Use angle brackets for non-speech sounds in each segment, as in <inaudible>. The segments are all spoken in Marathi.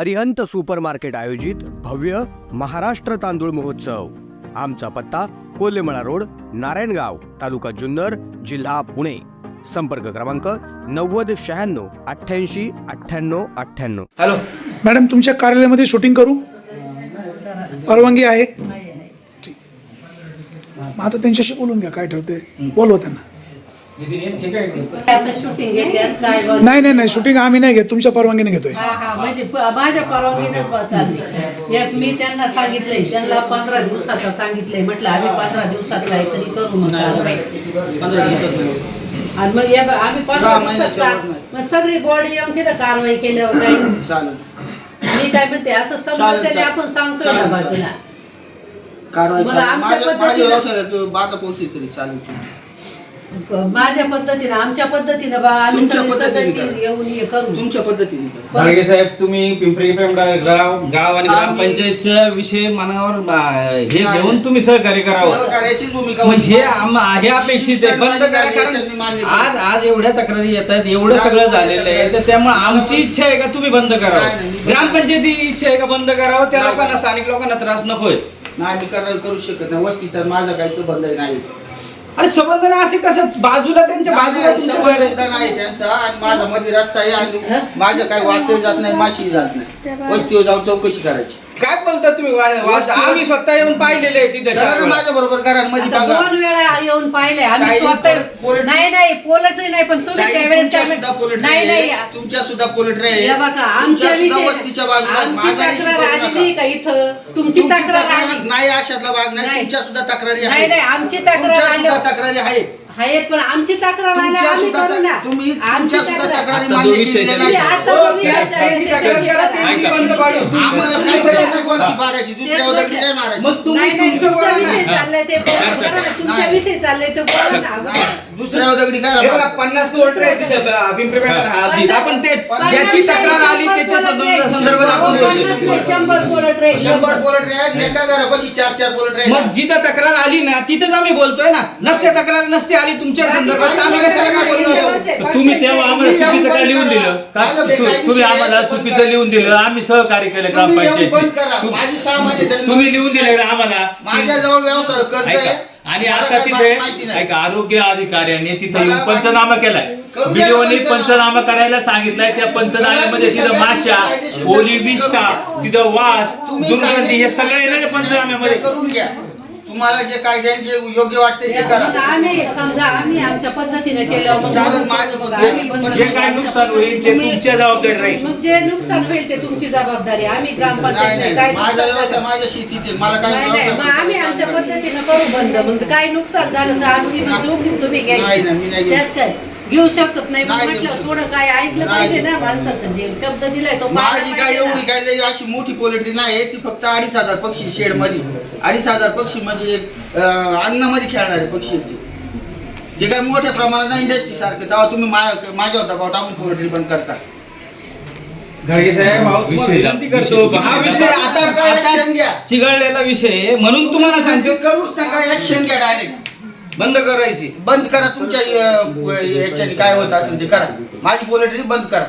अरिहंत सुपर मार्केट आयोजित भव्य महाराष्ट्र तांदूळ महोत्सव. आमचा पत्ता कोल्हेमळा रोड नारायणगाव तालुका जुन्नर जिल्हा पुणे. संपर्क क्रमांक नव्वद शहाण्णव अठ्ठ्याऐंशी अठ्ठ्याण्णव अठ्ठ्याण्णव. हॅलो. मॅडम तुमच्या कार्यालयामध्ये शूटिंग करू? परवानगी आहे? ठीक. मग आता त्यांच्याशी बोलून घ्या काय ठरते बोलवा त्यांना. आता शूटिंग घेतात काय बघ नाही नाही नाही शूटिंग आम्ही नाही घेत तुमच्या परवानगीने घेतोय हा हा म्हणजे प- माझ्या परवानगीनेच बा चालली एक मी त्यांना सांगितलंय त्यांना पंधरा दिवसाचा सांगितलंय म्हटलं आम्ही पंधरा दिवसात काहीतरी करू. पंधरा दिवसात आणि मग या आम्ही पंधरा सहा दिवसात महिन्याच्या का- वर नाही. मग सगळी बॉडी येऊन तिथं कारवाई केल्यावर काही चालेल मी काय म्हणते असं चालेल, समजून त्याने चालेल. आपण सांगतोय ना चालेल, बा चालेल. तुला कारवाई मग चालेल. आमच्या माझ्या माझ्या पद्धतीनं- व्यवसायात बाधा पोहोचली तरी चालेल तुमची. माझ्या पद्धतीनं आमच्या पद्धतीनं बा आम्ही तुमच्या सगळे पद्धतीने सदस्य करा. येऊन हे करू तुमच्या पद्धतीने करा. साहेब तुम्ही पिंपरी गाव गाव आणि ग्रामपंचायतचा विषय मनावर हे नाही. घेऊन तुम्ही सहकार्य करावं सहकार्याचीच भूमिका म्हणजे. आम- हे अपेक्षित आहे बंद करा याच्यानी मान्य कारण केलं. आज आज एवढ्या तक्रारी येत आहेत एवढं सगळं झालेलं आहे तक्रारी- तर त्यामुळे आमची इच्छा आहे का तुम्ही बंद नाही, करावं नाही, ग्रामपंचायती इच्छा आहे का बंद करावं त्या नाही. लोकांना स्थानिक लोकांना त्रास नकोय नाही मी करायला करू शकत नाही वस्तीचा माझा काही संबंध नाही अरे संबंध नाही असे कसं? बाजूला त्यांच्या बाजूला नाही, तुमचं संबंध घर आहे. सुद्धा नाही त्यांचा आणि माझा मध्ये रस्ता आहे आणि माझं काही वासही जात नाही माशी जात नाही. वस्तीवर जाऊन चौकशी करायची. काय बोलता तुम्ही? वा- आम्ही स्वतः येऊन पाहिलेले आहे तिथे. माझ्या बरोबर आता बघा. दोन वेळा येऊन पाहिले आम्ही स्वतः पोल- नाही नाही पोलट्री नाही पण तुम्ही ताई, त्यावेळेस तुमच्या काय सुद्धा म्हण- पोल्ट्री नाही नाही. आहे, तुमच्या सुद्धा पोल्ट्री आहे. हे बघा तुमच्या आमच्या सुद्धा विषयी वस्तीच्या बाजूला आहे. आमची माझा issue तक्रार करू आलेली नका. का इथं? तुमची तुमची तक्रार तक्रार आली. नाही अशातला भाग नाही नाही. तुमच्या सुद्धा तक्रारी नाही आहेत. नाही आमची तक्रार तुमच्या आली सुद्धा तक्रारी आहेत. आहेत पण आमची तक्रार आली तुमच्या आम्ही सुद्धा करू ना तुम्ही आमची तुमच्या सुद्धा तक्रार तक्रारी आता मान्य जो विषय केलेल्या तुम्ही आहेत. आता जो विषय त्या- चाललाय त्यांची त्याच्यावर तक्रार करा, करा. त्यांची बंद पाडू. आम्हाला काय करायचं नाही कोणची पाडायची दुसऱ्या तेच दगडी नाही मारायची मग तुम्ही नाही नाही तुमचं तुमच्या बोला विषयी. चाललंय ते बोला करा ना. तुमच्या नाही. विषयी चाललंय ते बोला ना नाही, दुसऱ्या दगडी काय हे बघा? पन्नास आहे तिथे पिंपरी हद्दीत. आपण ते ज्याची तक्रार आली त्याच्या संदर्भ- संदर्भात आपण बोलू शकतो. शंभर पोलट्री शंभर पोल्ट्री आहेत एका घरापाशी चार चार पोल्ट्री मग आहेत जिथं तक्रार आली ना तिथंच आम्ही बोलतोय ना नसते तक्रार नसते आली तुमच्या संदर्भात आम्ही कशाला काय बोललो तुम्ही तेव्हा आम्हाला चुकीचं काय लिहून दिलं? का? तु- तुम्ही आम्हाला चुकीचं लिहून दिलं? आम्ही सहकार्य केलं तुम्ही येऊन बंद करा. ग्रामपंचायत माझी सहा महिने झाली. तुम्ही लिहून दिले ना आम्हाला. माझ्याजवळ व्यवसाय कर्ज आहे. ऐका, आणि मला आता तिथे माहिती नाही. ऐका आरोग्य अधिकाऱ्याने तिथे मला येऊन पंचनामा केलाय. करून द्या व्हिडिओनी पंचनामा. पंचनामा करायला सांगितलाय. त्या पंचनाम्यामध्ये तिथं माशा ओली विष्ठा तिथं वास तुम्ही दुर्गंधी हे कायदेशीर सगळे येणार पंचनाम्यामध्ये. करून घ्या. तुम्हाला जे कायद्याने जे योग्य वाटते ते मग करा आम्ही समजा आम्ही आमच्या पद्धतीने केलं मग चालेल, माझं मग पद्धत- आम्ही बंद जे. काय नुकसान होईल ते तुमच्या जबाबदारी राहील. मग जे नुकसान होईल ते तुमची जबाबदारी आम्ही नाही ग्रामपंचायत नाही काय माझा नुकसान व्यवसाय झालं- माझ्या शेतीत आहे. मला काय नाही नाही मग आम्ही आमच्या पद्धतीनं करू बंद. म्हणजे काय नुकसान झालं तर आमची मग जोखीम तुम्ही नाही, नाही, मी नाही घ्यायची घेऊ त्यात काय? घेऊ शकत नाही. मग नाही घेऊ म्हटलं शकत. थोडं काय ऐकलं नाही. पाहिजे ना माणसाचं जे शब्द दिलाय तो पाळला माझी काय पाहिजे ना. एवढी काय लई अशी मोठी पोल्ट्री नाही ती फक्त अडीच हजार पक्षी शेडमध्ये अडीच हजार पक्षी म्हणजे अं, अंगणामध्ये खेळणारे पक्षी आहेत ते. ते काय मोठ्या प्रमाणात इंडस्ट्री सारखे. तेव्हा तुम्ही मा- माझ्यावर दबाव टाकून पोल्ट्री बंद करता. घाडगे साहेब अहो, तुम्हाला विषय- विनंती करतो. हा विषय आता काय ऍक्शन घ्या? चिघळलेला विषय आहे. म्हणून तुम्हाला सांगतो. ते करूच नका ऍक्शन घ्या डायरेक्ट बंद करायची. बंद करा तुमच्या अं, याच्याने काय होत असेल ते करा. माझी पोल्ट्री बंद करा.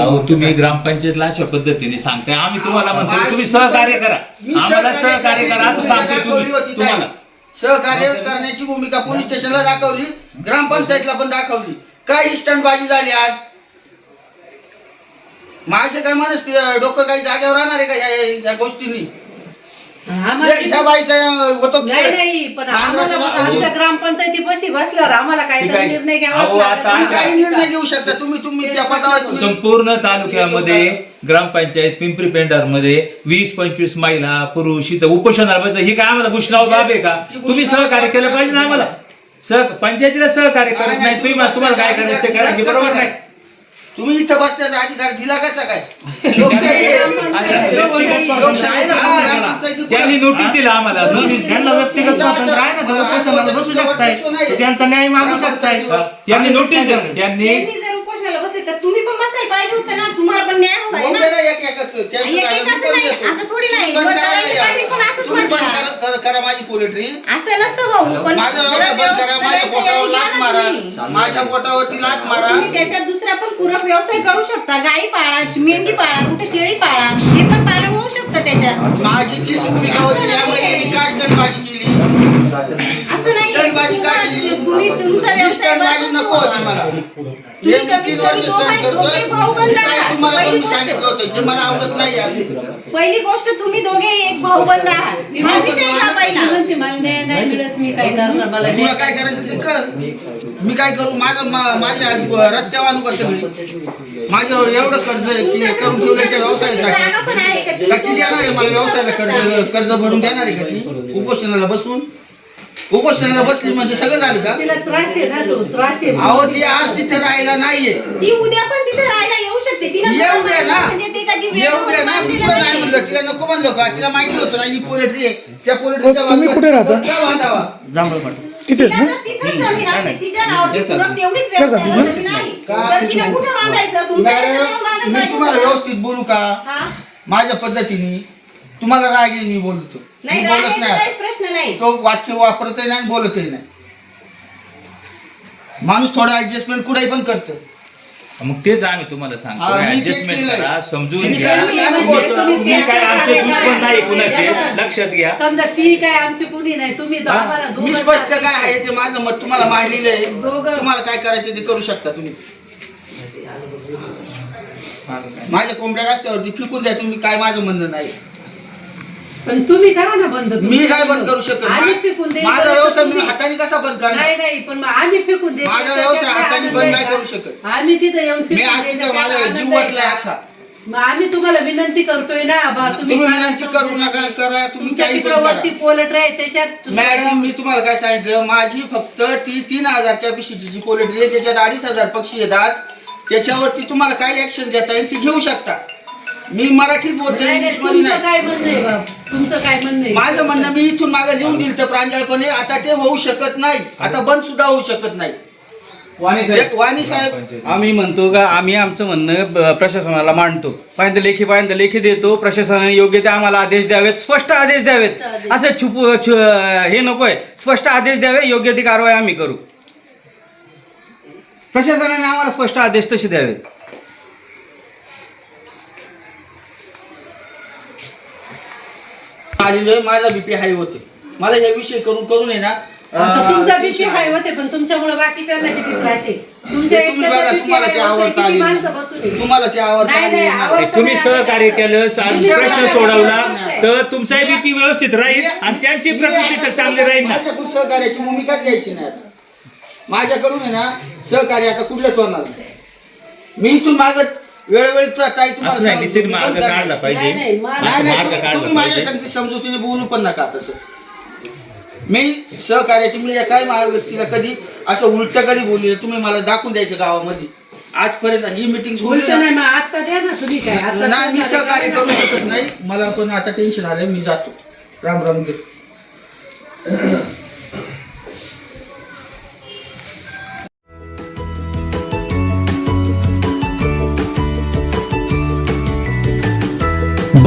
अहो तुम्ही ग्रामपंचायतला अशा पद्धतीने सांगताय. आम्ही तुम्हाला म्हणतो तुम्ही सहकार्य करा. मी आम्हाला सहकार्य करा असं करण्याची सांगतोय भूमिका तुम्ही दाखवली तुम्हाला. सहकार्य करण्याची भूमिका पोलीस स्टेशनला दाखवली. ग्रामपंचायतला पण दाखवली. काय स्टंटबाजी झाली आज? माझं काय मनस डोकं काही जागेवर राहणार आहे का ह्या- या गोष्टींनी? आम्हाला ह्या बाईचा होतो नाही नाही पण आम्हाला नांदराचा मग दाखवली. आमच्या ग्रामपंचायती बशी बसल्यावर आम्हाला ठीक काहीतरी आहे. निर्णय अहो, घ्यावा आता- तुम्ही काही निर्णय घेऊ शकता. तुम्ही तुम्ही त्या पदावर तुम्ही- संपूर्ण तालुक्यामध्ये ग्रामपंचायत पिंपरी पेंढारमध्ये वीस पंचवीस महिला पुरुष इथं उपोषणाला बसलं हे काय आम्हाला भूषणाव बाब आहे का? ती तुम्ही सहकार्य केलं पाहिजे ना आम्हाला? सह पंचायतीला सहकार्य करत नाही, नाही तुम्ही तुम्ही तुम्हाला काय करायचं ते करा हे अधिकार बरोबर नाही. तुम्ही इथं बसण्याचा अधिकार दिला कसा काय? <laughs> लोकशाही आहे. लोकशाही- लोकशाही आहे. ना, हा, ग्रामपंचायती त्यांनी नोटीस दिला आम्हाला. नोटीस त्यांना व्यक्तिगत स्वातंत्र्य आहे ना उपोषणाला बसू शकताय? तो त्यांचा न्याय मागू शकताय. त्यांनी नोटीस दिली. त्यांनी त्यांनी जर उपोषणाला बसले असेल तर तुम्ही पण बसायला पाहिजे होतं ना. तुम्हाला पण न्याय हवाय ना. दे ना एक एकाचं. त्यांचं एक झालं, मी एकाचं पण नाही, देतो. असं थोडी नाही. तुम्ही करा पाटील पण यार. असंच तुम्ही बंद म्हणतात. करा- करा- करा माझी पोल्ट्री? असं नसतं भाऊ पण माझ्या जरा व्यवसाय बंद करा व्यवस्थित माझ्या सगळ्यांच्या पोटावर यादी लात घ्या ना मारा. तुम्ही. माझ्या पोटावरती लात मारा. तुम्ही त्याच्यात दुसरा पण पूरक व्यवसाय करू शकता. गाई पाळा मेंढी पाळा कुठे शेळी पाळा हे पण पालन होऊ शकतं त्याच्यात. माझी ती भूमिका होती यामध्ये मी स्टंटबाजी केली. असं नाही स्टंटबाजी का केली? तुम्ही तुमचा व्यवसाय स्टंटबाजी बंद नको होती. मला. तुम्ही हे मी कमीत तीन कमी वर्ष दोघं- सहन करतोय. दोघे भाऊ बंद काय आहात. तुम्हाला पहिली गोष्ट. सांगितलं होतं. जे मला आवडत नाही असं पहिली गोष्ट तुम्ही दोघे एक भाऊ बंद आहात. हा विषय घ्या ती पहिला. म्हणते मला न्याय नाही मिळत मी काय करणार मला तुला न्याय काय करायचं ते कर. मी काय करू? माझं मा- माझी आज रस्त्यावर आणू का सगळी. माझ्यावर एवढं कर्ज आहे की तुमच्याकडे करून ठेवलं त्या तुमच्याकडे व्यवसायासाठी. जागा पण आहे का? का ती देणार आहे मला व्यवसायाला कर्ज कर्ज भरून देणार आहे का ती? उपोषणाला बसून? उपोषणाला बसली म्हणजे सगळं झालं का? तिला त्रास आहे ना तो त्रास आहे. अहो ती आज तिथे राहायला नाहीये. ती उद्या पण तिथे राहायला येऊ शकते. तिला येऊ दे ना. म्हणजे ते कधी येऊ दे ना. मी वेळेवर पण नाही म्हणलं तिला नको म्हणलो का? तिला माहिती होतं ना ही पोल्ट्री आहे. त्या पोल्ट्रीच्या तुम्ही कुठे राहता? बांधावा तिथेच तिला ना? जर तिथेच जमीन असेल तिच्या नावावर पुरक तेवढीच त्या व्यवसाय जागी ना? जमीन आहे का? तर तिने कुठं बांधायचं तुमच्या इथे जाऊन मॅडम बांधायला मी तुम्हाला. व्यवस्थित बोलू का? हा? माझ्या पद्धतीने तुम्हाला राग येईल मी बोलतो. नाही बोलत नाही. काहीच प्रश्न नाही. तो वाक्य वापरतही नाही आणि बोलतही नाही. माणूस थोडा ऍडजस्टमेंट कुठेही पण करतो मग तेच आम्ही तुम्हाला सांगतो हा, मी तेच ऍडजस्टमेंट केलंय. करा समजून तिने घ्या. काय- तुम्ही काय बोलतो? तुम्ही तुम्ही काय आमचे पेशा दुश्मन नाही कुणाचे? करा. लक्षात घ्या. समजा ती काय आमची कुणी नाही तुम्ही तर? आम्हाला मी दोघं स्पष्ट काय आहे ते माझं मत तुम्हाला मांडलेलं आहे. दोघं- तुम्हाला काय करायचं ते करू शकता तुम्ही. माझ्या कोंबड्या रस्त्यावरती फिकून द्या तुम्ही काय माझं म्हणणं नाही. पण तुम्ही करा ना बंद मी काय बंद करू शकत? आम्ही फेकून देऊ माझा व्यवसाय मी हाताने कसा बंद करणार? नाही नाही पण मग आम्ही फेकून देतो माझा व्यवसाय त्याच्यात हाताने आनंद बंद आहे नाही का? करू शकत. आम्ही तिथे येऊन मी फेकून आज द्यायचं, तिथे माझा आनंद जीव आहे वाचलाय का? अख्खा मग आम्ही तुम्हाला विनंती करतोय ना बा तुम्ही विनंती करू नका करा तुम्ही तुमच्या काही पण तिकडं वरती करा पोलट आहे त्याच्यात मॅडम मी तुम्हाला काय सांगितलं? माझी फक्त ती तीन हजार कॅपॅसिटीची पोल्ट्री आहे त्याच्यात अडीच हजार पक्षी आहेत आज. त्याच्यावरती तुम्हाला काय ऍक्शन देता येईल ती घेऊ शकता. मी मराठीत बोलतो नाही, इंग्लिशमध्ये तुमचं नाही. काय म्हणणं आहे बाप तुमचं काय म्हणणं आहे? माझं म्हणणं मी इथून मागे लिहून दिलं तर प्रांजळपणे. आता ते होऊ शकत नाही. आता बंद सुद्धा होऊ शकत नाही. वाणी एक साहेब वाणी साहेब. आम्ही म्हणतो का आम्ही आमचं म्हणणं ब- प्रशासनाला मांडतो. पाहिजे लेखी पाहिजे लेखी देतो. प्रशासनाने योग्य ते आम्हाला आदेश द्यावेत स्पष्ट आदेश द्यावेत. स्पष्ट आदेश. असे छुप छु- हे नकोय. स्पष्ट आदेश द्यावे योग्य ती कारवाई आम्ही करू. प्रशासनाने आम्हाला स्पष्ट आदेश तसे द्यावेत. आलेलो आहे माझा बीपी हाय होते मला हे विषय करून करून आहे ना आता तुमचा बीपी हाय होते पण तुमच्यामुळे बाकीच्यांना किती त्रास आहे तुमच्या ते तुम्ही एकट्याचा बघा, BP तुम्हाला high ते होतोय, आवडतं किती आणि- माणसं बसून आहे. तुम्हाला ते आवडतं नाही, आणि नाही, नाही. आवडतं. तुम्ही सहकार्य केलं सा- प्रश्न सोडवला. तर तुमचाही बीपी व्यवस्थित राहील आणि त्यांची प्रकृती तर चांगली राहील ना माझ्याकडून सहकार्याची भूमिकाच घ्यायची नाही आता माझ्याकडून आहे ना सहकार्य आता कुठलंच होणार नाही मी इथून मागत वेळोवेळी तुला ताई तुम्हाला असं नाही सांगतो, नितीन मार्ग पण. काढला नाही, नाही, पाहिजे मार्ग- असं नाही, नाही, मार्ग तुम्ही- काढला तुम्ही माझ्या पाहिजे. संगती समजुतीने बोलू पण नका तसं मी सहकार्याची मी काय माझ्या व्यक्तीला कधी असं उलट कधी बोलले तुम्ही मला दाखवून द्यायचं गावामध्ये. आजपर्यंत ही मिटिंग उलट नाही मग आता द्या ना तुम्ही काय. आता नाही मी सहकार्य करा. शकत नाही. मला पण आता टेन्शन आलं मी जातो. राम राम गिर.